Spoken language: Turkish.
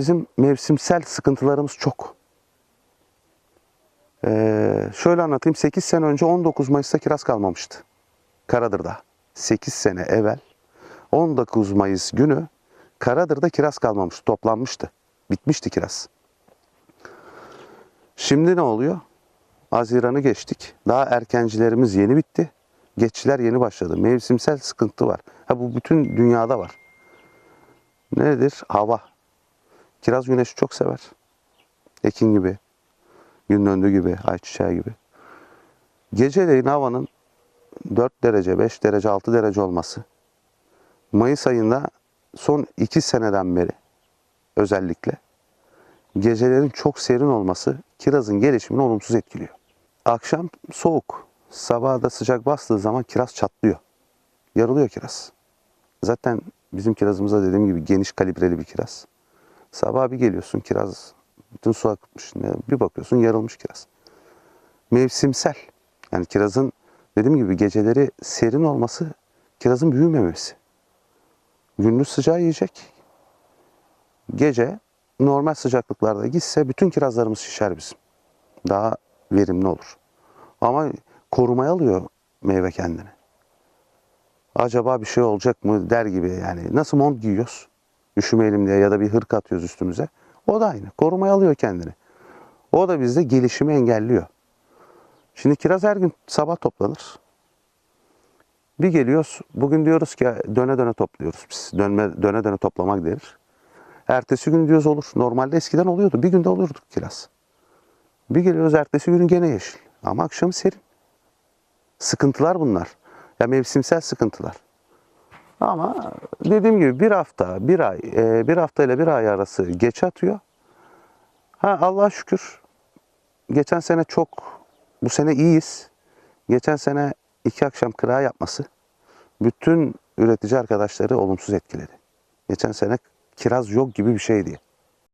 Bizim mevsimsel sıkıntılarımız çok. Ee, şöyle anlatayım. 8 sene önce 19 Mayıs'ta kiraz kalmamıştı. Karadır'da. 8 sene evvel 19 Mayıs günü Karadır'da kiraz kalmamıştı. Toplanmıştı. Bitmişti kiraz. Şimdi ne oluyor? Haziran'ı geçtik. Daha erkencilerimiz yeni bitti. Geççiler yeni başladı. Mevsimsel sıkıntı var. Ha bu bütün dünyada var. Nedir? Hava. Kiraz güneşi çok sever. Ekin gibi, gün döndüğü gibi, ayçiçeği gibi. Geceleyin havanın 4 derece, 5 derece, 6 derece olması. Mayıs ayında son 2 seneden beri özellikle gecelerin çok serin olması kirazın gelişimini olumsuz etkiliyor. Akşam soğuk, sabah da sıcak bastığı zaman kiraz çatlıyor. Yarılıyor kiraz. Zaten bizim kirazımızda dediğim gibi geniş kalibreli bir kiraz. Sabah bir geliyorsun kiraz bütün su akıtmış. Bir bakıyorsun yarılmış kiraz. Mevsimsel. Yani kirazın dediğim gibi geceleri serin olması kirazın büyümemesi. Gündüz sıcağı yiyecek. Gece normal sıcaklıklarda gitse bütün kirazlarımız şişer bizim. Daha verimli olur. Ama korumaya alıyor meyve kendini. Acaba bir şey olacak mı der gibi yani. Nasıl mont giyiyoruz? Üşümeyelim diye ya da bir hırka atıyoruz üstümüze. O da aynı. Korumaya alıyor kendini. O da bizde gelişimi engelliyor. Şimdi kiraz her gün sabah toplanır. Bir geliyoruz. Bugün diyoruz ki döne döne topluyoruz biz. Dönme, döne döne toplamak denir. Ertesi gün diyoruz olur. Normalde eskiden oluyordu. Bir günde olurdu kiraz. Bir geliyoruz ertesi gün gene yeşil. Ama akşam serin. Sıkıntılar bunlar. Ya mevsimsel sıkıntılar. Ama dediğim gibi bir hafta, bir ay, e, bir hafta ile bir ay arası geç atıyor. Ha Allah'a şükür. Geçen sene çok, bu sene iyiyiz. Geçen sene iki akşam kıra yapması bütün üretici arkadaşları olumsuz etkiledi. Geçen sene kiraz yok gibi bir şeydi.